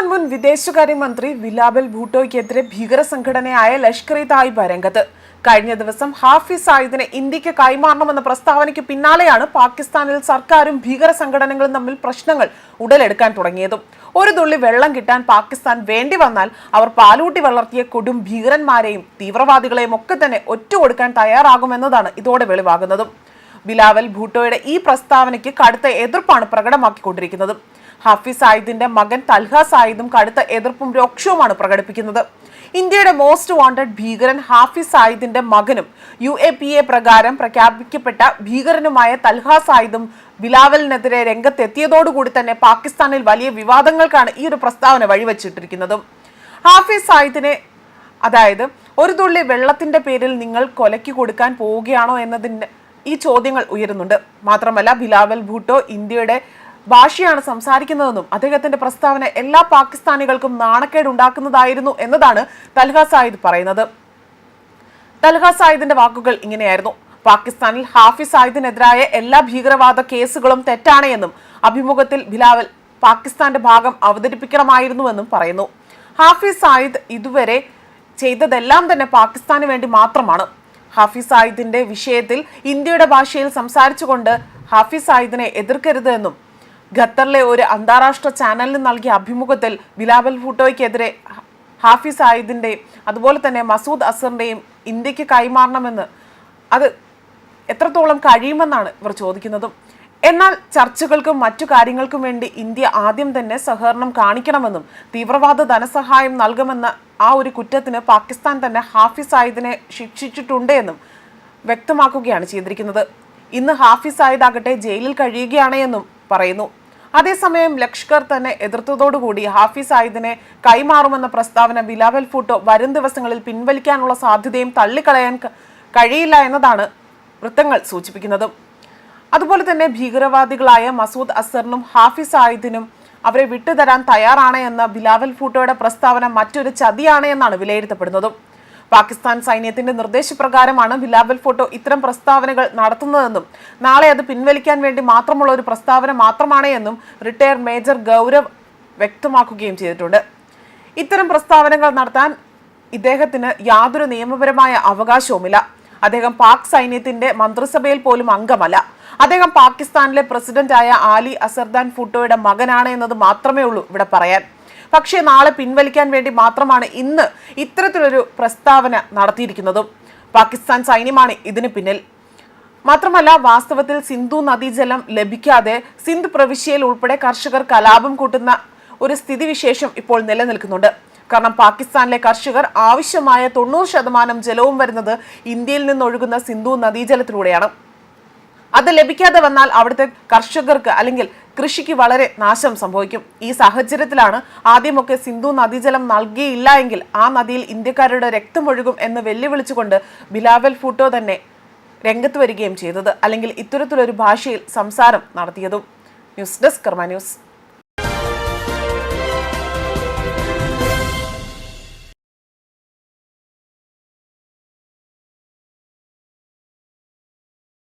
പാകിസ്ഥാൻ മുൻ വിദേശകാര്യമന്ത്രി വിലാബൽ ഭൂട്ടോയ്ക്കെതിരെ ഭീകര സംഘടനയായ ലഷ്കർ ഇ തായിബ രംഗത്ത്. കഴിഞ്ഞ ദിവസം ഹാഫിസ് സായിദിനെ ഇന്ത്യയ്ക്ക് കൈമാറണമെന്ന പ്രസ്താവനയ്ക്ക് പിന്നാലെയാണ് പാകിസ്ഥാനിൽ സർക്കാരും ഭീകര സംഘടനകളും തമ്മിൽ പ്രശ്നങ്ങൾ ഉടലെടുക്കാൻ തുടങ്ങിയതും. ഒരു തുള്ളി വെള്ളം കിട്ടാൻ പാകിസ്ഥാൻ വേണ്ടി വന്നാൽ അവർ പാലൂട്ടി വളർത്തിയ കൊടും ഭീകരന്മാരെയും തീവ്രവാദികളെയും ഒക്കെ തന്നെ ഒറ്റുകൊടുക്കാൻ തയ്യാറാകുമെന്നതാണ് ഇതോടെ വെളിവാകുന്നതും. ബിലാവൽ ഭൂട്ടോയുടെ ഈ പ്രസ്താവനയ്ക്ക് കടുത്ത എതിർപ്പാണ് പ്രകടമാക്കിക്കൊണ്ടിരിക്കുന്നത്. ഹഫീസ് സായിദിന്റെ മകൻ തൽഹ സായിദും കടുത്ത എതിർപ്പും രോക്ഷവുമാണ് പ്രകടിപ്പിക്കുന്നത്. ഇന്ത്യയുടെ മോസ്റ്റ് വാണ്ടഡ് ഭീകരൻ ഹാഫിസ് സായിദിന്റെ മകനും യു എ പി എ പ്രകാരം പ്രഖ്യാപിക്കപ്പെട്ട ഭീകരനുമായ തൽഹ സായിദും ബിലാവലിനെതിരെ രംഗത്തെത്തിയതോടുകൂടി തന്നെ പാകിസ്ഥാനിൽ വലിയ വിവാദങ്ങൾക്കാണ് ഈ ഒരു പ്രസ്താവന വഴിവെച്ചിട്ടിരിക്കുന്നതും. ഹാഫിസ് സായിദിനെ അതായത് ഒരു തുള്ളി വെള്ളത്തിന്റെ പേരിൽ നിങ്ങൾ കൊലയ്ക്ക് കൊടുക്കാൻ പോവുകയാണോ എന്നതിന്റെ ഈ ചോദ്യങ്ങൾ ഉയരുന്നുണ്ട്. മാത്രമല്ല ബിലാവൽ ഭൂട്ടോ ഇന്ത്യയുടെ ഭാഷയാണ് സംസാരിക്കുന്നതെന്നും അദ്ദേഹത്തിന്റെ പ്രസ്താവന എല്ലാ പാകിസ്ഥാനികൾക്കും നാണക്കേട് ഉണ്ടാക്കുന്നതായിരുന്നു എന്നതാണ് തൽഹ സായിദ് പറയുന്നത്. തൽഹ സായിദിന്റെ വാക്കുകൾ ഇങ്ങനെയായിരുന്നു. പാകിസ്ഥാനിൽ ഹാഫിസ് സായിദിനെതിരായ എല്ലാ ഭീകരവാദ കേസുകളും തെറ്റാണ് എന്നും അഭിമുഖത്തിൽ ബിലാവൽ പാകിസ്ഥാന്റെ ഭാഗം അവതരിപ്പിക്കണമായിരുന്നുവെന്നും പറയുന്നു. ഹാഫിസ് സായിദ് ഇതുവരെ ചെയ്തതെല്ലാം തന്നെ പാകിസ്ഥാന് വേണ്ടി മാത്രമാണ്. ഹാഫിസ് സായിദിന്റെ വിഷയത്തിൽ ഇന്ത്യയുടെ ഭാഷയിൽ സംസാരിച്ചുകൊണ്ട് ഹാഫിസ് സായിദിനെ എതിർക്കരുത് എന്നും ഖത്തറിലെ ഒരു അന്താരാഷ്ട്ര ചാനലിന് നൽകിയ അഭിമുഖത്തിൽ ബിലാബൽ ഭൂട്ടോയ്ക്കെതിരെ ഹാഫിസ് സായിദിന്റെയും അതുപോലെ തന്നെ മസൂദ് അസറിന്റെയും ഇന്ത്യയ്ക്ക് കൈമാറണമെന്ന് അത് എത്രത്തോളം കഴിയുമെന്നാണ് ഇവർ ചോദിക്കുന്നതും. എന്നാൽ ചർച്ചകൾക്കും മറ്റു കാര്യങ്ങൾക്കും വേണ്ടി ഇന്ത്യ ആദ്യം തന്നെ സഹകരണം കാണിക്കണമെന്നും തീവ്രവാദ ധനസഹായം നൽകുമെന്ന ആ ഒരു കുറ്റത്തിന് പാകിസ്ഥാൻ തന്നെ ഹാഫിസ് സായിദിനെ ശിക്ഷിച്ചിട്ടുണ്ട് എന്നും വ്യക്തമാക്കുകയാണ് ചെയ്തിരിക്കുന്നത്. ഇന്ന് ഹാഫിസ് സായിദ് ആകട്ടെ ജയിലിൽ കഴിയുകയാണ് എന്നും പറയുന്നു. അതേസമയം ലഷ്കർ തന്നെ എതിർത്തതോടുകൂടി ഹാഫിസ് സായിദിനെ കൈമാറുമെന്ന പ്രസ്താവന ബിലാവൽ ഫൂട്ടോ വരും ദിവസങ്ങളിൽ പിൻവലിക്കാനുള്ള സാധ്യതയും തള്ളിക്കളയാൻ കഴിയില്ല എന്നതാണ് വൃത്തങ്ങൾ സൂചിപ്പിക്കുന്നത്. അതുപോലെ തന്നെ ഭീകരവാദികളായ മസൂദ് അസറിനും ഹാഫിസ് സായിദിനും അവരെ വിട്ടുതരാൻ തയ്യാറാണ് എന്ന ബിലാവൽ ഫൂട്ടോയുടെ പ്രസ്താവന മറ്റൊരു ചതിയാണ് എന്നാണ് വിലയിരുത്തപ്പെടുന്നതും. പാകിസ്ഥാൻ സൈന്യത്തിന്റെ നിർദ്ദേശപ്രകാരമാണ് ബിലാബൽ ഫോട്ടോ ഇത്തരം പ്രസ്താവനകൾ നടത്തുന്നതെന്നും നാളെ അത് പിൻവലിക്കാൻ വേണ്ടി മാത്രമുള്ള ഒരു പ്രസ്താവന മാത്രമാണ് എന്നും റിട്ടയർ മേജർ ഗൗരവ് വ്യക്തമാക്കുകയും ചെയ്തിട്ടുണ്ട്. ഇത്തരം പ്രസ്താവനകൾ നടത്താൻ ഇദ്ദേഹത്തിന് യാതൊരു നിയമപരമായ അവകാശവുമില്ല. അദ്ദേഹം പാക് സൈന്യത്തിന്റെ മന്ത്രിസഭയിൽ പോലും അംഗമല്ല. അദ്ദേഹം പാകിസ്ഥാനിലെ പ്രസിഡന്റായ ആലി അസർദാൻ ഫുട്ടോയുടെ മകനാണ് എന്നത് മാത്രമേ ഉള്ളൂ ഇവിടെ പറയാൻ. പക്ഷേ നാളെ പിൻവലിക്കാൻ വേണ്ടി മാത്രമാണ് ഇന്ന് ഇത്തരത്തിലൊരു പ്രസ്താവന നടത്തിയിരിക്കുന്നതും. പാകിസ്ഥാൻ സൈന്യമാണ് ഇതിന് പിന്നിൽ. മാത്രമല്ല വാസ്തവത്തിൽ സിന്ധു നദീജലം ലഭിക്കാതെ സിന്ധ് പ്രവിശ്യയിൽ ഉൾപ്പെടെ കർഷകർ കലാപം കൂട്ടുന്ന ഒരു സ്ഥിതിവിശേഷം ഇപ്പോൾ നിലനിൽക്കുന്നുണ്ട്. കാരണം പാകിസ്ഥാനിലെ കർഷകർ ആവശ്യമായ തൊണ്ണൂറ് ശതമാനം ജലവും വരുന്നത് ഇന്ത്യയിൽ നിന്നൊഴുകുന്ന സിന്ധു നദീജലത്തിലൂടെയാണ്. അത് ലഭിക്കാതെ വന്നാൽ അവിടുത്തെ കർഷകർക്ക് അല്ലെങ്കിൽ കൃഷിക്ക് വളരെ നാശം സംഭവിക്കും. ഈ സാഹചര്യത്തിലാണ് ആദ്യമൊക്കെ സിന്ധു നദീജലം നൽകിയില്ല എങ്കിൽ ആ നദിയിൽ ഇന്ത്യക്കാരുടെ രക്തമൊഴുകും എന്ന് വെല്ലുവിളിച്ചുകൊണ്ട് ബിലാവൽ ഫൂട്ടോ തന്നെ രംഗത്ത് വരികയും ചെയ്തത്. അല്ലെങ്കിൽ ഇത്തരത്തിലൊരു ഭാഷയിൽ സംസാരം നടത്തിയതും. News desk Karma news.